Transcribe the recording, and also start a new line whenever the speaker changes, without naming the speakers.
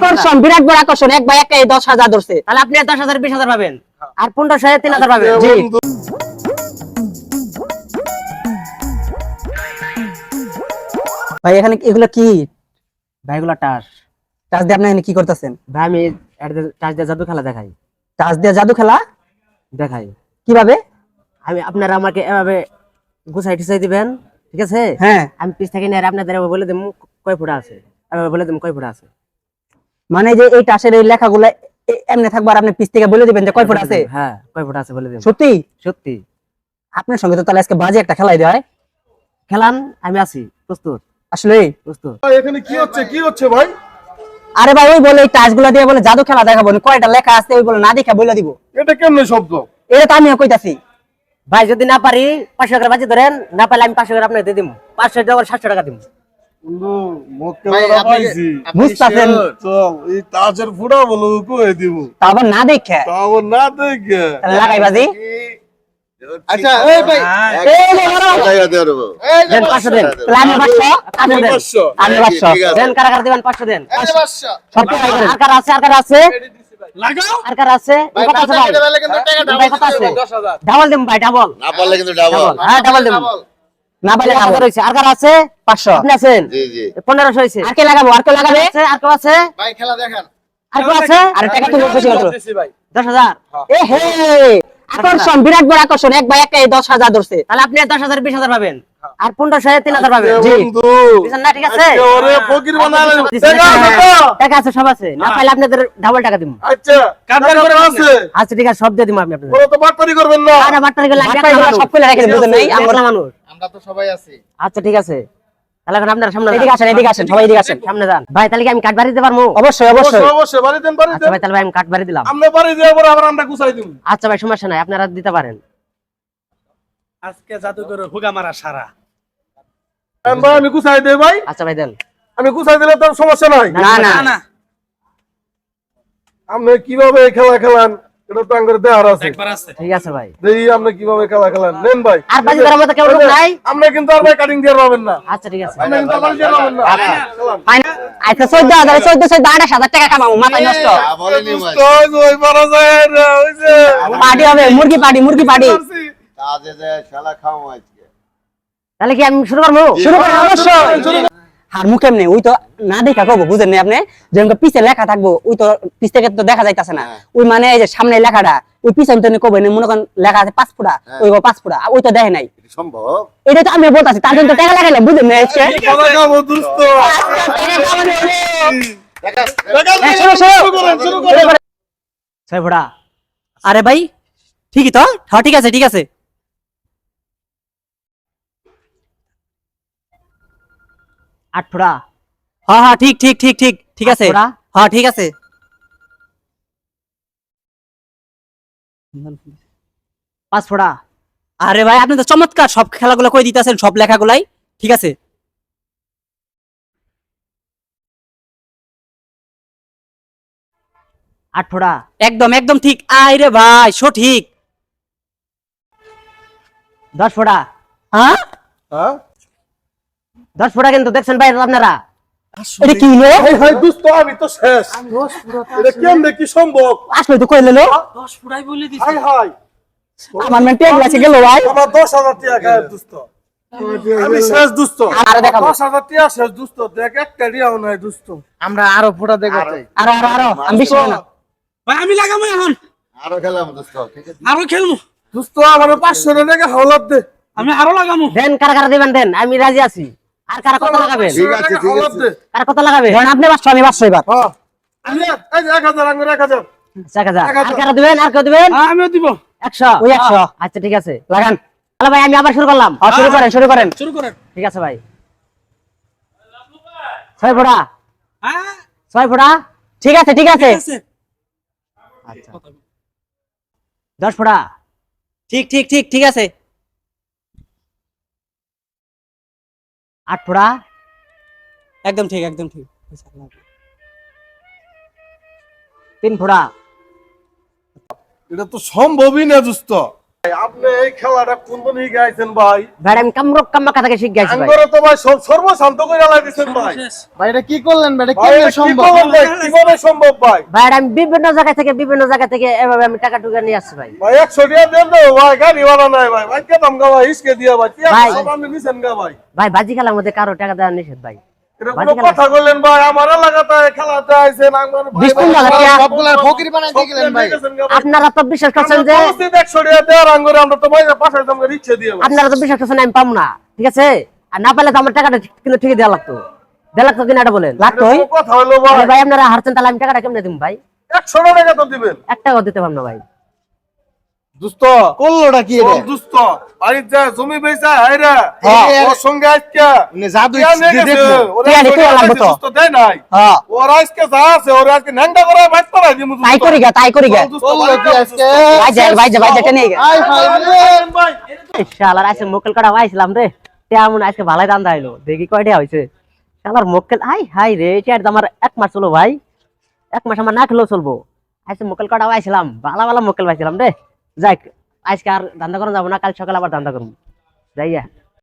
আকর্ষণ বিরাট বড় আকর্ষণ। এক ভাই একটা এই দশ হাজার ধরছে।
তাহলে আপনি দশ হাজার বিশ হাজার পাবেন। আর পনেরোশো তিন হাজার পাবেন।
জি। ভাই এখানে এগুলো কি?
ভাইগুলো টাস।
টাচ দিয়ে আপনি এখানে কি করতেছেন?
ভাই আমি টাচ দিয়ে জাদু খেলা দেখাই।
টাচ দিয়ে জাদু খেলা?
দেখাই।
কীভাবে?
আমি আপনারা আমাকে এভাবে গুছাই টুসাই দিবেন ঠিক আছে?
হ্যাঁ।
আমি পিস থেকে নিয়ে আপনাদের বলে দেবো কয় ফুটা আছে? এভাবে বলে দেবো কয় ফুটা আছে?
মানে যে এই টাসের এই লেখাগুলো এমনি থাকব আর আপনি পিস থেকে বলে দিবেন যে কয় ফুট আছে?
হ্যাঁ কয় ফুটা আছে বলে দেবো
সত্যি?
সত্যি।
আপনার সঙ্গে তো তাহলে আজকে বাজে একটা খেলাই দেয়।
খেলান আমি আছি প্রস্তুত।
আসলে?
প্রস্তুত।
ভাই, এখানে কি হচ্ছে কি হচ্ছে ভাই?
আরে ভাই ওই বলে এই টাচগুলা দিয়ে বলে জাদু খেলা দেখাবো না, কয়টা লেখা আছে ওই বলে না দেখা বলে দিব।
এটা কেমনে শব্দ?
এটা তো আমিও কইতাছি।
ভাই যদি না পারি পাঁচশো টাকা বাজি ধরেন না পারলে আমি পাঁচশো টাকা আপনাকে দিয়ে দিব পাঁচশো টাকা সাতশো টাকা দিব
না দেখে?
না দেখে?
লাগাই বাজি।
আচ্ছা এই ভাই
এই
দেন দেন
আমি দেন।
কারা কারা দিবেন দেন।
সব
আর কারা আছে আর কারা আছে?
লাগাও।
আর কারা আছে? কত আছে ভাই।
কিন্তু টাকা।
ডাবল দিম ভাই ডাবল
না পারলে কিন্তু ডাবল
হ্যাঁ, ডাবল দেবো।
না
রয়েছে আর কারা আছে?
পাঁচশো।
আপনি আছেন?
জি জি।
পনেরোশো হয়েছে।
আর কে লাগাবো? আর কে লাগাবে?
আছে? আর কেউ আছে?
ভাই খেলা দেখান।
আর কেউ আছে?
আর টাকা তুমি বেশি কত
দশ হাজার?
এ হে! আকর্ষণ বিরাট বড় আকর্ষণ। এক ভাই ধরছে।
তাহলে আপনি পাবেন। আর তিন হাজার পাবেন।
এ
বুঝছেন না? ঠিক আছে?
ওরে ফকির বানালে টাকা আছে
সব আছে। না পাইলে আপনাদের ডাবল টাকা দিব
আচ্ছা আছে
আচ্ছা ঠিক আছে সব দিয়ে দিব আমি আপনাদের।
ওরা তো বাটপারি করবেন না।
আর বাট্টারি গুলো লাগবে
সব খুলে রেখে বুঝেন নাই? আমরা-
আমরা মানুষ।
আমরা তো সবাই আছি।
আচ্ছা ঠিক আছে। তাহলে এখন আপনারা সামনে
এদিকে আসেন এদিকে আসেন সবাই এদিকে আসেন
সামনে যান। ভাই তাহলে কি আমি কাঠ বাড়ি দিতে পারব?
অবশ্যই অবশ্যই।
অবশ্যই বাড়ি দেন বাড়ি
আচ্ছা
দেন।
ভাই তাহলে ভাই আমি কাঠ বাড়ি দিলাম।
আপনি বাড়ি দিয়ে পরে আবার আমরা গুছাই দিব।
আচ্ছা ভাই সমস্যা নাই আপনারা দিতে পারেন।
আজকে জাদুঘর হুগা মারা সারা।
ভাই আমি গুছাই দেই ভাই।
আচ্ছা ভাই দেন।
আমি গুছাই দিলে তোর সমস্যা নাই।
না। না
না।
আপনি কীভাবে এই খেলা খেলান? এটা তো আঙ্গুর দেওয়ার আছে।
ঠিক আছে ভাই।
দেখি আপনি কীভাবে খেলা খেলান। নেন ভাই।
আর বাজি ধরার মতো কেউ লোক নাই?
আপনি কিন্তু আর ভাই কাটিং দিয়ে পাবেন না।
আচ্ছা ঠিক আছে।
আপনি কিন্তু আমার দিয়ে পাবেন না।
আচ্ছা। চোদ্দ হাজার চোদ্দ চোদ্দ আঠাশ হাজার টাকা কামাবো মাথায় নষ্ট।
তা বলেনি ভাই।
তো ওই পারা যায় না, ওই যে।
পার্টি হবে মুরগি পার্টি মুরগি পার্টি।
তাজে যে খেলা খাও আজকে।
তাহলে কি আমি শুরু করব?
শুরু অবশ্যই। আর মুখে এমনি ওই তো না দেখা কব বুঝেন না আপনি? যেমন পিছে লেখা থাকব ওই তো পিছ থেকে তো দেখা যাইতাছে না। ওই মানে এই যে সামনে লেখাটা ওই পিছন তো কবে মনে করেন লেখা আছে পাঁচ ফুটা ওই পাঁচ ফুটা ওই তো দেখে নাই।
এটা সম্ভব?
এটা তো আমি বলতাছি তার জন্য তো টাকা লাগাইলাম বুঝেন না
ফোড়া
আরে ভাই ঠিকই তো? হ্যাঁ ঠিক আছে ঠিক আছে।
ফোড়া
হ্যাঁ হ্যাঁ ঠিক ঠিক ঠিক ঠিক ঠিক আছে। হ্যাঁ ঠিক আছে।
পাঁচ ফোড়া
আরে ভাই আপনি তো চমৎকার সব খেলাগুলো কই দিতেছেন সব লেখাগুলাই। ঠিক আছে।
আট ফোড়া
একদম একদম ঠিক। আয় রে ভাই সঠিক।
দশ ফোড়া
হ্যাঁ?
হ্যাঁ?
দশ ফুটা কিন্তু দেখছেন ভাই আপনারা।
এটা কি হলো?
হাই হাই আমি তো শেষ। এটা কেমনে কি সম্ভব?
আসলে তো কই লেলো
দশ ফুটাই বলে দিছি।
High high.
আমার টেক লাগছে গেল ভাই।
আমার দশ হাজার টাকা খায় আমি শেষ দুস্থ।
আরও দেখাবো।
দশ হাজার টাকা শেষ দুস্থ। দেখ একটা রিয়াও নাই দুস্থ।
আমরা আরও ফুটা চাই
আরও। আরও আরও আমি বিশ্বাস না।
ভাই আমি লাগামো এখন।
আরও খেলাম দোস্ত ঠিক আছে?
আরও খেলব।
দুস্থ আমার পাঁচশো টাকা হাওলাত দে।
আমি আরও লাগামো
দেন কারা কারা দিবেন দেন। আমি রাজি আছি। আর কারা কত লাগাবেন?
ঠিক আছে, ঠিক আছে।
কারা কত লাগাবেন?
ধরেন আপনি পাঁচশো আমি পাঁচশো এবার।
হ্যাঁ। আমি এই যে এক হাজার আঙ্গুর এক হাজার।
এক হাজার।
এক হাজার।
আর কারা দিবেন? আর কেউ দিবেন?
হ্যাঁ, আমিও দিব।
একশো।
ওই একশো।
আচ্ছা ঠিক আছে।
লাগান।
তাহলে ভাই আমি আবার শুরু করলাম।
হ্যাঁ শুরু করেন শুরু করেন।
শুরু করেন।
ঠিক আছে ভাই। ছয় ফোড়া
হ্যাঁ।
ছয় ফোড়া
ঠিক আছে ঠিক আছে।
ঠিক আছে।
আচ্ছা। দশ ফোড়া
ঠিক ঠিক ঠিক ঠিক আছে।
আট ফোড়া
একদম ঠিক একদম ঠিক।
তিন ফোড়া
এটা তো সম্ভবই না দুস্থ। আপনি এই খেলাটা কোন দিন গাইছেন ভাই?
ভাই আমি কামরক কাম্মাকা থেকে শিখ ভাই।
আঙ্গরে তো ভাই সর্বশান্ত করে লাগাইছেন ভাই।
ভাই এটা কি করলেন ভাই? এটা কেমনে সম্ভব?
ভাই? কীভাবে সম্ভব ভাই?
ভাই আমি বিভিন্ন জায়গা থেকে বিভিন্ন জায়গা থেকে এভাবে আমি টাকা টুকা নিয়ে আসছি ভাই।
ভাই একশো টাকা দেন তো ভাই গাড়ি ভাড়া নাই ভাই। ভাই কেতাম গা ভাই? ইসকে দিয়া ভাই। সব আপনি নিছেন গা ভাই?
ভাই বাজি খেলার মধ্যে কারও টাকা দেওয়া নিষেধ ভাই।
কথা বললেন ভাই আমার এলাকাতে খেলাতে আইছেন আমার ভাই
বিশ পনেরো হাজার টাকা।
সবগুলার ফকির বানাই গেলেন ভাই।
আপনারা তো বিশ্বাস করছেন যে
একশো টাকা দেওয়ার আঙ্গুরে আমরা তো ভাই পাশে তোমাকে রিচ্ছে দিয়ে
আপনারা তো বিশ্বাস করছেন আমি পাবো না ঠিক আছে? আর না পারলে তো আমার টাকাটা কিন্তু ঠিকই দেওয়া লাগতো। দেওয়া লাগতো কিনা এটা বলেন।
লাগতো
কথা হলো ভাই।
ভাই আপনারা হারছেন তাহলে আমি টাকাটা কেমনে দিব ভাই?
একশো টাকা তো দিবেন।
এক টাকাও দিতে পারব না ভাই।
দুস্ত
করলোটা কি রে
দুস্ত বাড়ির যা জমি বেচা হাইরা
হ্যাঁ।
ওর সঙ্গে আজকে
জাদু।
দুস্ত দেয় নাই।
হ্যাঁ।
ওর আজকে যা আছে ওর আজকে ন্যাংটা করে বাইক করাই দিমু
তাই করি গে তাই করি গে।
দুস্ত,
করল
বাড়ির যা
আজকে?
ভাই যা ভাই যা ভাই যেটা নিয়ে গে
আই
ভাই।
শালার আজকে মোকেল কাটা পাইছিলাম রে। তেমন আজকে ভালোই দাম দাইলো। দেখি কয়টা হয়েছে শালার মোকেল হাই হাই রে এটা আমার এক মাস চলো ভাই। এক মাস আমার না খেলেও চলবো। আজকে মোকেল কাটা পাইছিলাম। ভালো ভালো মোকেল পাইছিলাম রে। যাই আজকে আর ধান্দা করা যাব না কাল সকালে আবার ধান্দা করব যাইয়া।